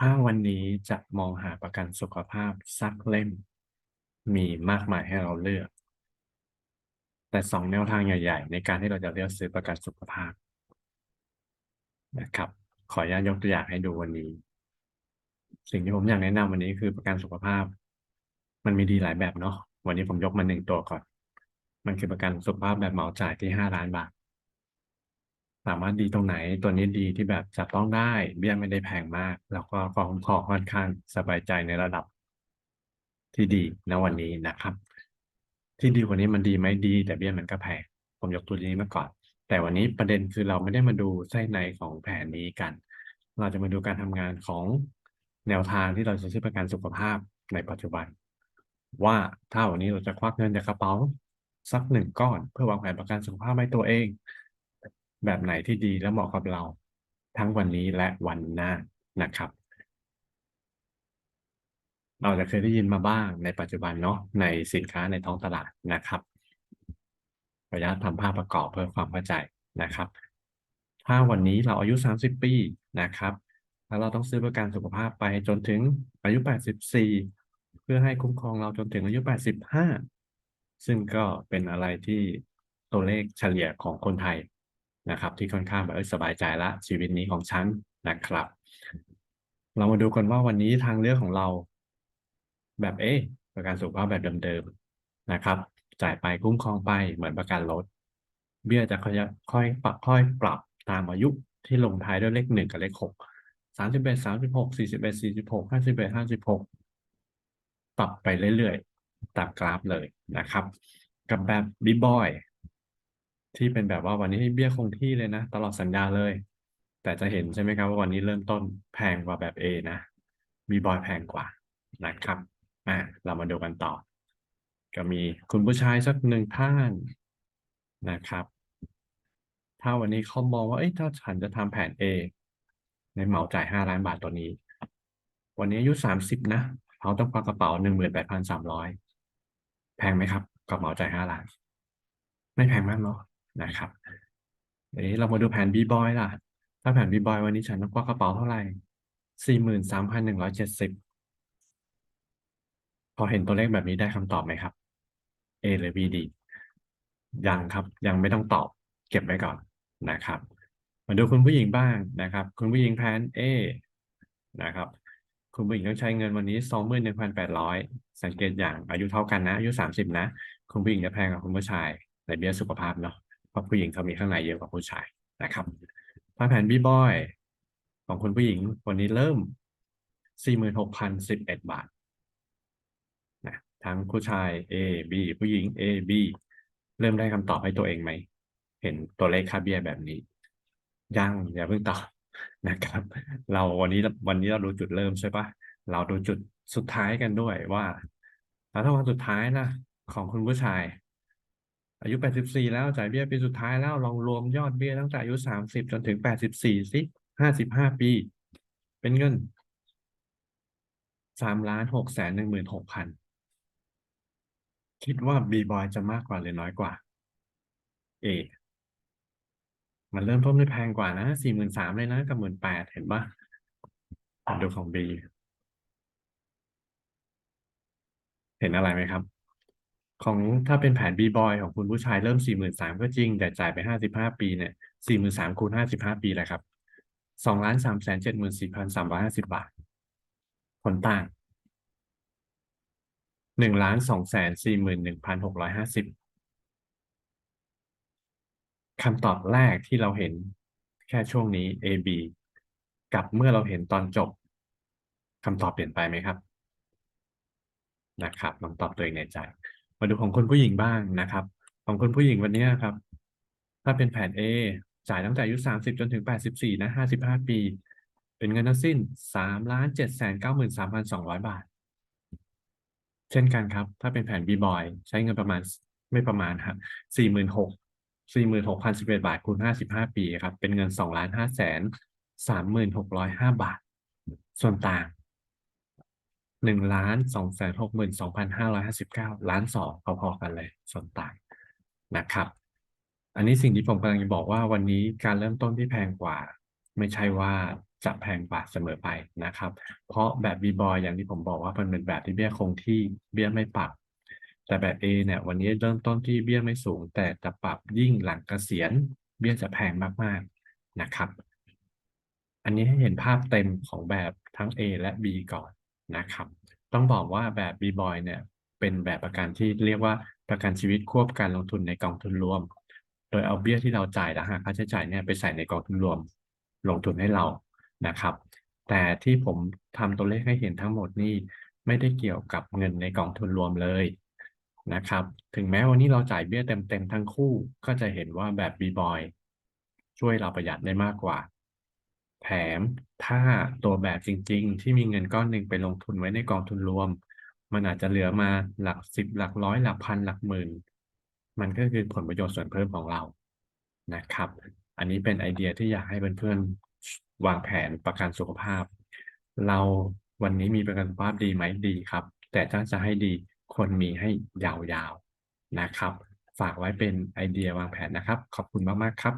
ถ้าวันนี้จะมองหาประกันสุขภาพสักเล่ม มีมากมายให้เราเลือก แต่สองแนวทางใหญ่ ๆ ในการที่เราจะเลือกซื้อประกันสุขภาพนะครับ ขออนุญาตยกตัวอย่างให้ดูวันนี้ สิ่งที่ผมอยากแนะนำวันนี้คือประกันสุขภาพ มันมีดีหลายแบบเนาะวันนี้ผมยกมาหนึ่งตัวก่อน มันคือประกันสุขภาพแบบเหมาจ่ายที่ห้าล้านบาท ถามว่าดีตรงไหนตัวนี้ดีที่แบบจับต้องได้ เบี้ยไม่ได้แพงมาก แล้วก็ความคุ้มครองค่อนข้างสบายใจในระดับ ที่ดีณวันนี้นะครับ ที่ดีกว่านี้มันดีไหมดี แต่เบี้ยมันก็แพงผมยกตัวนี้มาก่อน แต่วันนี้ประเด็นคือเราไม่ได้มาดูไส้ในของแผนนี้กัน เราจะมาดูการทำงานของแนวทางที่เราจะซื้อประกันสุขภาพในปัจจุบัน ว่าถ้าวันนี้เราจะควักเงินจากกระเป๋าสักหนึ่งก้อน เพื่อวางแผนประกันสุขภาพให้ตัวเอง แบบไหนที่ดีและเหมาะกับเรา ทั้งวันนี้และวันหน้านะครับ เราจะเคยได้ยินมาบ้างในปัจจุบันเนาะในสินค้าในท้องตลาดนะครับขออนุญาตทำภาพประกอบเพื่อความเข้าใจนะครับ ถ้าวันนี้เราอายุ 30 ปีนะครับ แล้วเราต้องซื้อประกันสุขภาพไปจนถึงอายุ 84 เพื่อให้คุ้มครองเราจนถึงอายุ 85 ซึ่งก็เป็นอะไรที่ตัวเลขเฉลี่ยของคนไทย นะครับ ที่ค่อนข้างแบบเออสบายใจล้วชีวิตนี้ของฉันนะครับ เรามาดูกันว่าวันนี้ทางเลือกของเรา แบบเอประกันสุขภาพแบบเดิมๆนะครับ จ่ายไปคุ้มครองไปเหมือนประกันรถเบี้ยจะค่อยค่อยปรับค่อยปรับตามอายุที่ลงท้ายด้วยเลขหนึ่งกับเลขหกสามสิบเอ็ดสามสิบหกสี่สิบเอ็ดสี่สิบหกห้าสิบเอ็ดห้าสิบหกปรับไปเรื่อยๆตามกราฟเลยนะครับ กับแบบบีบอย ที่เป็นแบบว่าวันนี้ให้เบี้ยคงที่เลยนะ ตลอดสัญญาเลย แต่จะเห็นใช่ไหมครับว่าวันนี้เริ่มต้นแพงกว่าแบบ A นะบีบอยแพงกว่านะครับอ่าเรามาดูกันต่อ ก็มีคุณผู้ชายสักหนึ่งท่านนะครับ ถ้าวันนี้เขามองว่าเอ้ยถ้าฉันจะทำแผน A ในเหมาจ่ายห้าล้านบาทตัวนี้ วันนี้อายุสามสิบนะเขาต้องควักกระเป๋าหนึ่งหมื่นแปดพันสามร้อยแพงไหมครับ กับเหมาจ่ายห้าล้าน ไม่แพงมากเนาะ นะครับเดี๋ยวเรามาดูแผน B boy ล่ะ ถ้าแผน B boy วันนี้ฉันต้องควักกระเป๋าเท่าไหร่สี่หมื่นสามพันหนึ่งร้อยเจ็ดสิบพอเห็นตัวเลขแบบนี้ได้คำตอบไหมครับ A หรือ B ดี ยังครับ ยังไม่ต้องตอบ เก็บไว้ก่อนนะครับ มาดูคุณผู้หญิงบ้างนะครับ คุณผู้หญิงแผน A นะครับ คุณผู้หญิงต้องใช้เงินวันนี้สองหมื่นหนึ่งพันแปดร้อยสังเกตอย่างอายุเท่ากันนะ อายุสามสิบนะ คุณผู้หญิงจะแพงกว่าคุณผู้ชายในเบี้ยสุขภาพเนาะ เพราะผู้หญิงเขามีข้างในเยอะกว่าผู้ชายนะครับถ้าแผน B boy ของคุณผู้หญิงวันนี้เริ่มสี่หมื่นหกพันสิบเอ็ดบาทนะทั้งผู้ชาย A B ผู้หญิง A B เริ่มได้คำตอบให้ตัวเองไหม เห็นตัวเลขค่าเบี้ยแบบนี้ยังอย่าเพิ่งตอบนะครับ เราวันนี้วันนี้เราดูจุดเริ่มใช่ปะเราดูจุดสุดท้ายกันด้วยว่าแล้วถ้าวันสุดท้ายนะของคุณผู้ชาย อายุ84แล้วจ่ายเบี้ยปีสุดท้ายแล้วลองรวมยอดเบี้ยตั้งแต่อายุ30จนถึง84สิ55ปี เป็นเงิน3ล้าน6แสน16,000คิดว่า B boy จะมากกว่าหรือน้อยกว่า A มันเริ่มต้นด้วยแพงกว่านะ43,000เลยนะกับ18,000เห็นปะดูของ B เห็นอะไรไหมครับ ของถ้าเป็นแผน B boy ของคุณผู้ชายเริ่มสี่หมื่นสามก็จริง แต่จ่ายไปห้าสิบห้าปีเนี่ยสี่หมื่นสามคูณห้าสิบห้าปีแหละครับสองล้านสามแสนเจ็ดหมื่นสี่พันสามร้อยห้าสิบบาท ผลต่างหนึ่งล้านสองแสนสี่หมื่นหนึ่งพันหกร้อยห้าสิบคำตอบแรกที่เราเห็นแค่ช่วงนี้ A B กับเมื่อเราเห็นตอนจบคำตอบเปลี่ยนไปไหมครับ นะครับลองตอบตัวเองในใจ มาดูของคุณผู้หญิงบ้างนะครับ ของคุณผู้หญิงวันนี้ครับ ถ้าเป็นแผน A จ่ายตั้งแต่อายุ30จนถึง84นะ55ปี เป็นเงินทั้งสิ้น3ล้าน7แสน93,200บาท เช่นกันครับ ถ้าเป็นแผน B boy ใช้เงินประมาณไม่ประมาณครับ46,000 46,011บาทคูณ55ปีครับ เป็นเงิน2ล้าน5แสน36,005บาท ส่วนต่าง หนึ่งล้านสองแสนหกหมื่นสองพันห้าร้อยห้าสิบเก้าล้านสองพอๆกันเลยส่วนต่างนะครับ อันนี้สิ่งที่ผมกำลังจะบอกว่าวันนี้การเริ่มต้นที่แพงกว่า ไม่ใช่ว่าจะแพงกว่าเสมอไปนะครับ เพราะแบบ B-Boy อย่างที่ผมบอกว่ามันเป็นแบบที่เบี้ยคงที่เบี้ยไม่ปรับ แต่แบบ A เนี่ยวันนี้เริ่มต้นที่เบี้ยไม่สูง แต่จะปรับยิ่งหลังเกษียณเบี้ยจะแพงมากๆนะครับ อันนี้ให้เห็นภาพเต็มของแบบทั้ง A และ B ก่อน นะครับ ต้องบอกว่าแบบ B-Boy เนี่ยเป็นแบบประกันที่เรียกว่าประกันชีวิตควบการลงทุนในกองทุนรวม โดยเอาเบี้ยที่เราจ่ายและหักค่าใช้จ่ายเนี่ยไปใส่ในกองทุนรวม ลงทุนให้เรานะครับ แต่ที่ผมทำตัวเลขให้เห็นทั้งหมดนี่ไม่ได้เกี่ยวกับเงินในกองทุนรวมเลยนะครับ ถึงแม้วันนี้เราจ่ายเบี้ยเต็มๆทั้งคู่ ก็จะเห็นว่าแบบ B-Boy ช่วยเราประหยัดได้มากกว่า แถมถ้าตัวแบบจริง ๆ ที่มีเงินก้อนหนึ่งไปลงทุนไว้ในกองทุนรวม มันอาจจะเหลือมาหลักสิบหลักร้อยหลักพันหลักหมื่น มันก็คือผลประโยชน์ส่วนเพิ่มของเรานะครับ อันนี้เป็นไอเดียที่อยากให้เพื่อนๆวางแผนประกันสุขภาพ เราวันนี้มีประกันสุขภาพดีไหมดีครับ แต่ถ้าจะให้ดีควรมีให้ยาวๆนะครับ ฝากไว้เป็นไอเดียวางแผนนะครับ ขอบคุณมากๆครับ